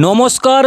নমস্কার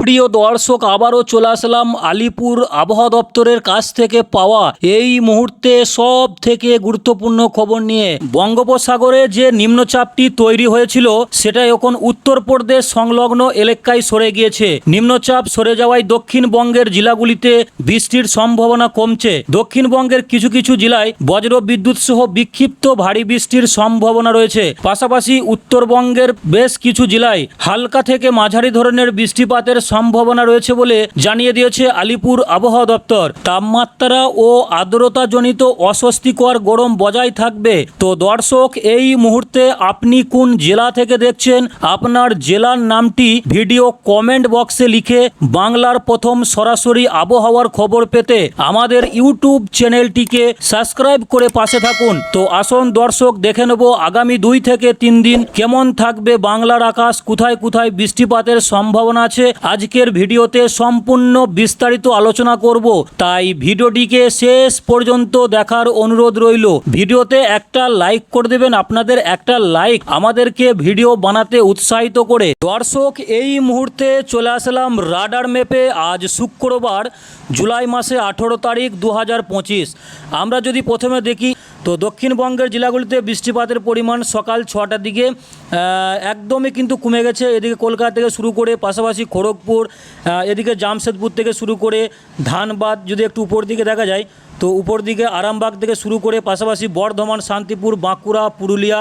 সুপ্রিয় দর্শক, আবারও চলে আসলাম আলিপুর আবহাওয়া দপ্তরের কাছ থেকে পাওয়া এই মুহূর্তে সব থেকে গুরুত্বপূর্ণ খবর নিয়ে। বঙ্গোপসাগরে যে নিম্নচাপটি তৈরি হয়েছিল সেটা এখন উত্তরপ্রদেশ সংলগ্ন এলাকায় সরে গিয়েছে। নিম্নচাপ সরে যাওয়ায় দক্ষিণবঙ্গের জেলাগুলিতে বৃষ্টির সম্ভাবনা কমছে। দক্ষিণবঙ্গের কিছু কিছু জেলায় বজ্র বিদ্যুৎ সহ বিক্ষিপ্ত ভারী বৃষ্টির সম্ভাবনা রয়েছে। পাশাপাশি উত্তরবঙ্গের বেশ কিছু জেলায় হালকা থেকে মাঝারি ধরনের বৃষ্টিপাতের সম্ভাবনা রয়েছে বলে জানিয়ে দিয়েছে আলিপুর আবহাওয়া দপ্তর। তাপমাত্রা ও আর্দ্রতাজনিত অস্বস্তিকর গরম বজায় থাকবে। তো দর্শক, এই মুহূর্তে আপনি কোন জেলা থেকে দেখছেন? আপনার জেলার নামটি ভিডিও কমেন্ট বক্সে লিখে বাংলার প্রথম সরাসরি আবহাওয়ার খবর পেতে আমাদের ইউটিউব চ্যানেলটিকে সাবস্ক্রাইব করে পাশে থাকুন। তো আসন দর্শক, দেখে নেব আগামী দুই থেকে তিন দিন কেমন থাকবে বাংলার আকাশ, কোথায় কোথায় বৃষ্টিপাতের সম্ভাবনা আছে। আজকের ভিডিওতে সম্পূর্ণ বিস্তারিত আলোচনা করব। তাই ভিডিওটিকে শেষ পর্যন্ত দেখার অনুরোধ রইল। ভিডিওতে একটা লাইক করে দেবেন, আপনাদের একটা লাইক আমাদেরকে ভিডিও বানাতে উৎসাহিত করে। দর্শক, এই মুহূর্তে চলে আসলাম রাডার ম্যাপে। আজ শুক্রবার, জুলাই মাসে আঠেরো তারিখ দু হাজার পঁচিশ। আমরা যদি প্রথমে দেখি তো দক্ষিণবঙ্গের জেলাগুলিতে বৃষ্টিপাতের পরিমাণ সকাল ছটার দিকে একদমই কিন্তু কমে গেছে। এদিকে কলকাতা থেকে শুরু করে পাশাপাশি খড়গপুর এদিকে জামশেদপুর থেকে শুরু করে ধানবাদ যদি একটু উপর দিকে দেখা যায় তো উপর দিকে আরামবাগ থেকে শুরু করে পাশাপাশি বর্ধমান, শান্তিপুর, বাঁকুড়া, পুরুলিয়া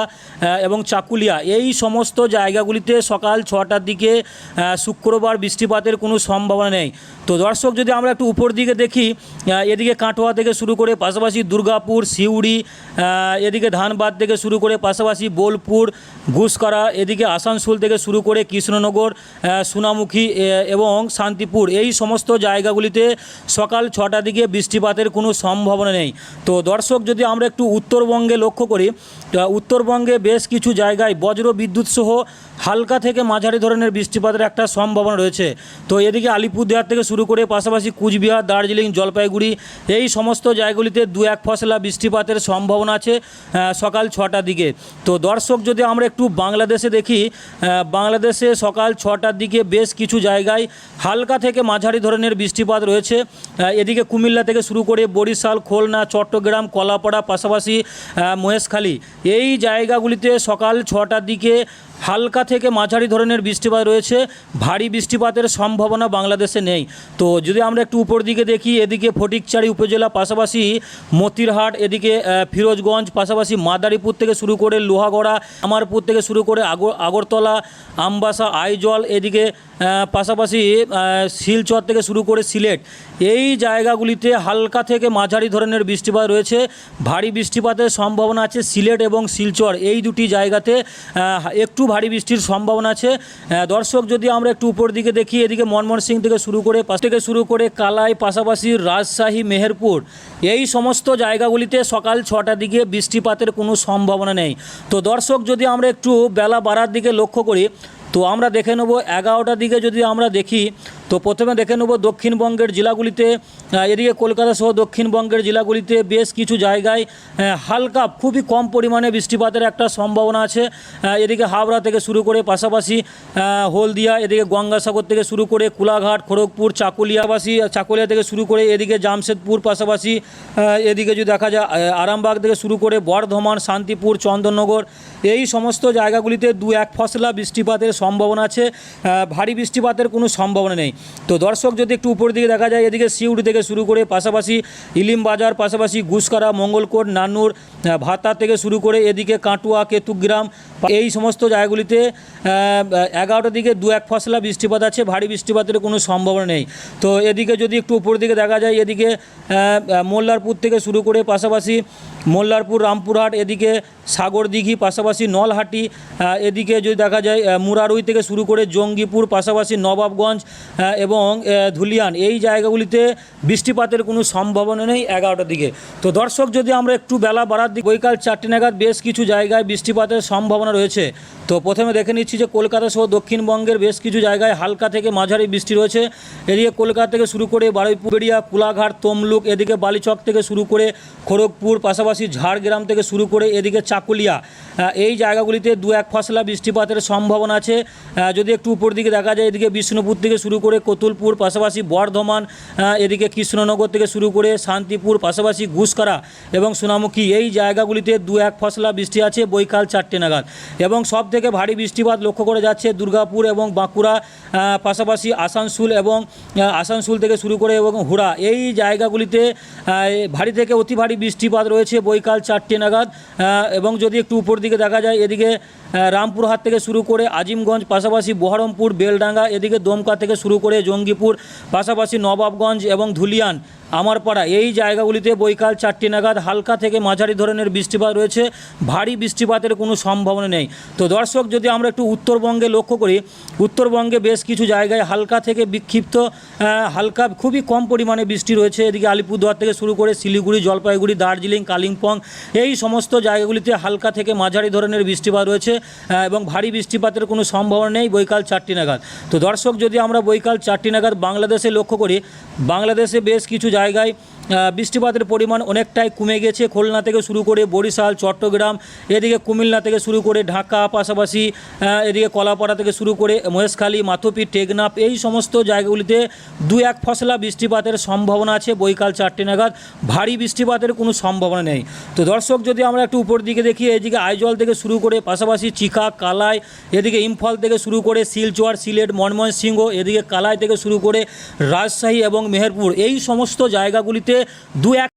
এবং চাকুলিয়া এই সমস্ত জায়গাগুলিতে সকাল ছটার দিকে শুক্রবার বৃষ্টিপাতের কোনো সম্ভাবনা নেই। তো দর্শক, যদি আমরা একটু উপর দিকে দেখি এদিকে কাটোয়া থেকে শুরু করে পাশাপাশি দুর্গাপুর, সিউড়ি এদিকে ধানবাদ থেকে শুরু করে পাশাপাশি বোলপুর, ঘুষকরা, এদিকে আসানসোল থেকে শুরু করে কৃষ্ণনগর সোনামুখী এবং শান্তিপুর এই সমস্ত জায়গাগুলিতে সকাল ছটার দিকে বৃষ্টিপাতের কোনো সম্ভাবনা নেই। তো দর্শক, যদি আমরা একটু উত্তরবঙ্গে লক্ষ্য করি উত্তরবঙ্গে বেশ কিছু জায়গায় বজ্র বিদ্যুৎ সহ হালকা থেকে মাঝারি ধরনের বৃষ্টিপাতের একটা সম্ভাবনা রয়েছে। তো এদিকে আলিপুরদুয়ার থেকে শুরু করে পাশাপাশি কুচবিহার, দার্জিলিং, জলপাইগুড়ি, এই সমস্ত জায়গাগুলিতে দু এক ফসলা বৃষ্টিপাতের সম্ভাবনা আছে সকাল ছটার দিকে। তো দর্শক, যদি আমরা একটু বাংলাদেশে দেখি বাংলাদেশে সকাল ছটার দিকে বেশ কিছু জায়গায় হালকা থেকে মাঝারি ধরনের বৃষ্টিপাত রয়েছে। এদিকে কুমিল্লা থেকে শুরু করে বরিশাল, খুলনা, চট্টগ্রাম, কলাপাড়া, পাশাপাশি মহেশখালী। এই জায়গাগুলিতে সকাল ছটার দিকে হালকা থেকে মাঝারি ধরনের বৃষ্টিপাত রয়েছে। ভারী বৃষ্টিপাতের সম্ভাবনা বাংলাদেশে নেই। তো যদি আমরা একটু উপর দিকে দেখি, এদিকে ফটিকচারি উপজেলা, পাশাপাশি মতিরহাট, এদিকে ফিরোজগঞ্জ, পাশাপাশি মাদারীপুর থেকে শুরু করে লোহাগড়া, আমারপুর থেকে শুরু করে আগর, আগরতলা, আমবাসা, আইজল, এদিকে পাশাপাশি শিলচর থেকে শুরু করে সিলেট, এই জায়গাগুলিতে হালকা থেকে মাঝারি ধরনের বৃষ্টিপাত রয়েছে। ভারী বৃষ্টিপাতের সম্ভাবনা আছে সিলেট এবং শিলচর। এই দুটি জায়গাতে একটু ভারী বৃষ্টির সম্ভাবনা আছে। দর্শক, যদি আমরা একটু উপর দিকে দেখি, এদিকে মনমোহন সিং থেকে শুরু করে, পাশ থেকে শুরু করে কালাই, পাশাপাশি রাজশাহী, মেহেরপুর, এই সমস্ত জায়গাগুলিতে সকাল ছটার দিকে বৃষ্টিপাতের কোনো সম্ভাবনা নেই। তো দর্শক, যদি আমরা একটু বেলা বাড়ার দিকে লক্ষ্য করি তো আমরা দেখে নেব এগারোটার দিকে যদি আমরা দেখি, তো প্রথমে দেখে নেব দক্ষিণবঙ্গের জেলাগুলিতে এদিকে কলকাতা সহ দক্ষিণবঙ্গের জেলাগুলিতে বেশ কিছু জায়গায় হালকা খুবই কম পরিমাণে বৃষ্টিপাতের একটা সম্ভাবনা আছে। এদিকে হাওড়া থেকে শুরু করে পাশাপাশি হলদিয়া, এদিকে গঙ্গাসাগর থেকে শুরু করে কুলাঘাট, খড়গপুর, চাকুলিয়াবাসী চাকুলিয়া থেকে শুরু করে এদিকে জামশেদপুর, পাশাপাশি এদিকে যদি দেখা যায় আরামবাগ থেকে শুরু করে বর্ধমান, শান্তিপুর, চন্দননগর, এই সমস্ত জায়গাগুলিতে দু এক ফসলা বৃষ্টিপাতের সম্ভাবনা আছে। ভারী বৃষ্টিপাতের কোনো সম্ভাবনা নেই। তো দর্শক যদি একটু উপর দিকে দেখা যায়, এদিকে সিউড়ি থেকে শুরু করে পাশাপাশি ইলিম বাজার, পাশাপাশি গুসকারা, মঙ্গলকোট নানুর ভাতা থেকে শুরু করে এদিকে কাটুয়া, কেতুগ্রাম এই সমস্ত জায়গাগুলিতে এগারোটার দিকে দু এক ফসলা বৃষ্টিপাত আছে, ভারী বৃষ্টিপাতের কোনো সম্ভাবনা নেই। তো এদিকে যদি একটু উপর দিকে দেখা যায়, এদিকে মোল্লারপুর থেকে শুরু করে পাশাপাশি মোল্লারপুর, রামপুরহাট, এদিকে সাগরদিঘি, পাশাপাশি নলহাটি এদিকে যদি দেখা যায় মুরারুই থেকে শুরু করে জঙ্গিপুর, পাশাপাশি নবাবগঞ্জ এবং ধুলিয়ান, এই জায়গাগুলিতে বৃষ্টিপাতের কোনো সম্ভাবনা নেই এগারোটার দিকে। তো দর্শক, যদি আমরা একটু বেলা বাড়ার দিক বৈকাল চারটে নাগাদ বেশ কিছু জায়গায় বৃষ্টিপাতের সম্ভাবনা রয়েছে। তো প্রথমে দেখে নিচ্ছি যে কলকাতা সহ দক্ষিণবঙ্গের বেশ কিছু জায়গায় হালকা থেকে মাঝারি বৃষ্টি রয়েছে। এদিকে কলকাতা থেকে শুরু করে বারুইপুর, বেড়িয়া, কুলাঘাট, তমলুক, এদিকে বালিচক থেকে শুরু করে খড়গপুর, পাশাপাশি ঝাড়গ্রাম থেকে শুরু করে এদিকে চাকুলিয়া। এই জায়গাগুলিতে দু এক ফসলা বৃষ্টিপাতের সম্ভাবনা আছে। যদি একটু উপর দিকে দেখা যায়, এদিকে বিষ্ণুপুর থেকে শুরু করে কতুলপুর, পাশাপাশি বর্ধমান এদিকে কৃষ্ণনগর থেকে শুরু করে শান্তিপুর, পাশাপাশি ঘুষকরা এবং সোনামুখী, এই জায়গাগুলিতে দু এক ফসলা বৃষ্টি আছে, বৈকাল চারটে নাগাদ। এবং সব থেকে ভারী বৃষ্টিপাত লক্ষ্য করে যাচ্ছে দুর্গাপুর এবং বাঁকুড়া পাশাপাশি আসানসোল এবং আসানসোল থেকে শুরু করে এবং হুড়া। এই জায়গাগুলিতে ভারী থেকে অতি ভারী বৃষ্টিপাত রয়েছে বৈকাল চারটে নাগাদ। এবং যদি একটু উপর দিকে দেখা যায়, এদিকে রামপুরহাট থেকে শুরু করে আজিমগঞ্জ, পাশাপাশি বহরমপুর, বেলডাঙ্গা, এদিকে দমকা থেকে শুরু করে জঙ্গিপুর, পাশাপাশি নবাবগঞ্জ এবং জুলিয়ান ধুলিয়ান আমারপাড়া এই জায়গাগুলিতে বৈকাল চারটি নাগাদ হালকা থেকে মাঝারি ধরনের বৃষ্টিপাত রয়েছে। ভারী বৃষ্টিপাতের কোনো সম্ভাবনা নেই। তো দর্শক, যদি আমরা একটু উত্তরবঙ্গে লক্ষ্য করি, উত্তরবঙ্গে বেশ কিছু জায়গায় হালকা থেকে বিক্ষিপ্ত হালকা খুবই কম পরিমাণে বৃষ্টি রয়েছে। এদিকে আলিপুরদুয়ার থেকে শুরু করে শিলিগুড়ি, জলপাইগুড়ি, দার্জিলিং, কালিম্পং, এই সমস্ত জায়গাগুলিতে হালকা থেকে মাঝারি ধরনের বৃষ্টিপাত রয়েছে এবং ভারী বৃষ্টিপাতের কোনো সম্ভাবনা নেই বৈকাল চারটি নাগাদ। তো দর্শক, যদি আমরা বৈকাল চারটি নাগাদ বাংলাদেশে লক্ষ্য করি, বাংলাদেশে বেশ কিছু জায়গায় বৃষ্টিপাতের পরিমাণ অনেকটাই কমে গেছে। খুলনা থেকে শুরু করে বরিশাল, চট্টগ্রাম, এদিকে কুমিল্লা থেকে শুরু করে ঢাকা, পাশাপাশি এদিকে কলাপাড়া থেকে শুরু করে মহেশখালী, মাথুপি, টেকনাফ, এই সমস্ত জায়গাগুলিতে দু এক ফসলা বৃষ্টিপাতের সম্ভাবনা আছে। বৈকাল চারটে নাগাদ ভারী বৃষ্টিপাতের কোনো সম্ভাবনা নেই। তো দর্শক, যদি আমরা একটু উপর দিকে দেখি এদিকে আইজল থেকে শুরু করে পাশাপাশি চিকা, কালাই, এদিকে ইম্ফল থেকে শুরু করে শিলচর, সিলেট ময়মনসিংহ এদিকে কালাই থেকে শুরু করে রাজশাহী এবং মেহেরপুর, এই সমস্ত জায়গাগুলিতে দু এক